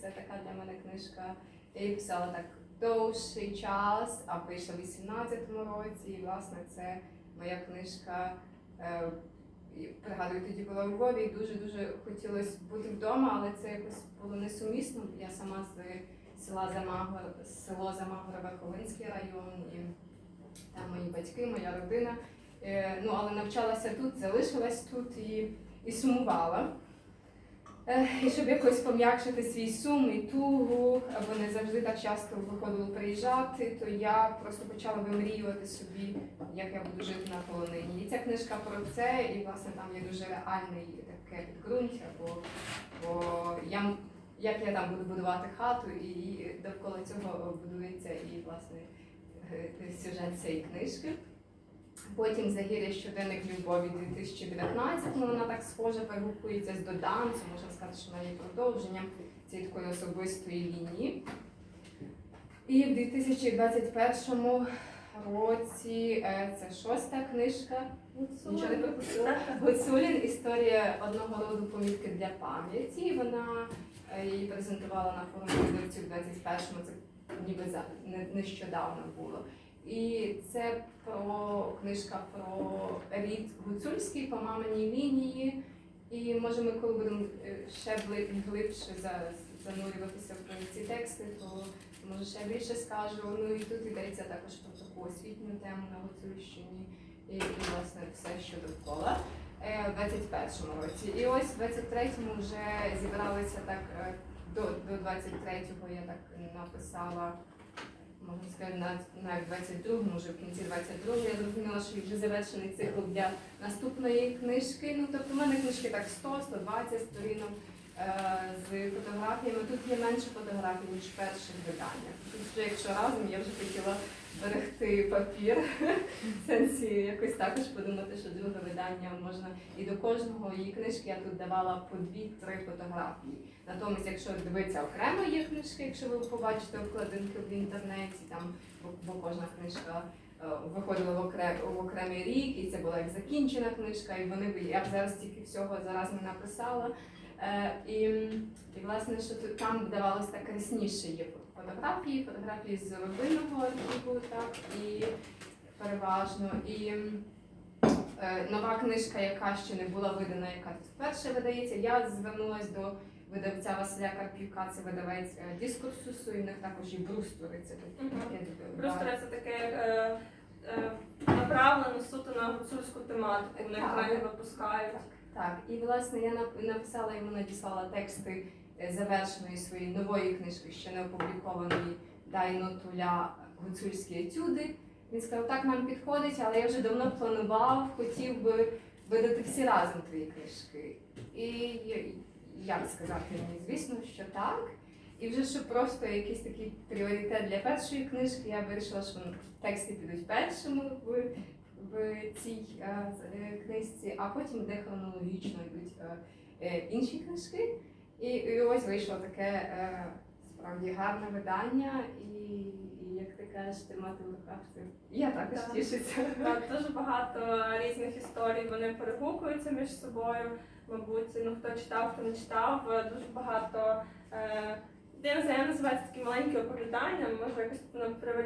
це така для мене книжка. Я її писала так довший час, а вийшла в 18-му році. І власне це моя книжка. Е, Пригадую, тоді була у Львові і дуже-дуже хотілося бути вдома, але це якось було несумісно. Я сама з села Замагор, село Замагорове, Ховинський район, і там мої батьки, моя родина. Е, Ну, але навчалася тут, залишилась тут і, і сумувала. Е, І щоб якось пом'якшити свій сум і тугу, або не завжди так часто виходило приїжджати, то я просто почала вимріювати собі, як я буду жити на полонині. І ця книжка про це, і власне там є дуже реальне таке підґрунтя, бо, бо я, як я там буду будувати хату, і довкола цього будується і власне е, сюжет цієї книжки. Потім Загір'я щоденник любові 2019, ну вона так схоже перегукується з доданцем, можна сказати, що вона є продовженням цієї такої особистої лінії. І в 2021 році е, це шоста книжка. Гуцулін історія одного роду помітки для пам'яті. Вона е, її презентувала на форумі в 21-му, це ніби не- нещодавно було. І це про книжка про рід гуцульський по маминій лінії. І може ми коли будемо е, ще гли- глибше за- занурюватися в ці тексти, то може ще більше скажу. Ну і тут йдеться також про таку освітню тему на Гуцульщині і, і власне все, що довкола. Е, В 21-му році. І ось в 23-му вже зібралися так е, до, до 23-го я так написала можна сказати, навіть на 22-му, вже в кінці 22-го, я зрозуміла, що вже завершений цикл для наступної книжки. Ну, тобто, в мене книжки так 100-120 сторінок з фотографіями. Тут є менше фотографій, ніж перших виданнях. Тут вже, якщо разом, я вже хотіла берегти папір. В сенсі якось також подумати, що друге видання можна. І до кожного її книжки я тут давала по дві-три фотографії. Натомість, якщо дивитися окремо є книжки, якщо ви побачите обкладинки в інтернеті, там бо, кожна книжка е, виходила в, окрем, в окремий рік, і це була як закінчена книжка, і вони я б зараз тільки всього зараз не написала. Е, і, власне, що тут там давалось так рясніше є фотографії, фотографії з родинного архіву, так і переважно. І е, нова книжка, яка ще не була видана, яка тут вперше видається. Я звернулася до видавця Василя Карпюка, це видавець е, дискурсусу, і в них також і брустори. Це таке е, е, направлено суто на гуцульську тематику, вони випускають. Так, і власне я написала йому, надіслала тексти е, завершеної своєї нової книжки, ще не опублікованої Дайно Туля гуцульські етюди. Він сказав, так нам підходить, але я вже давно планував, хотів би видати всі разом твої книжки. І як сказати мені, звісно, що так. І вже щоб просто якийсь такий пріоритет для першої книжки, я вирішила, що тексти підуть першими в в цій е, е, книжці, а потім де хронологічно йдуть е, інші книжки. І, і ось вийшло таке справді гарне видання, і, і як ти кажеш, тримати в руках. Я також Так. тішуся. Так, дуже багато різних історій вони перегукуються між собою. Мабуть, ну хто читав, хто не читав, дуже багато. Е, я не знаю, я називаю це такі маленькі оповідання, може якось ну,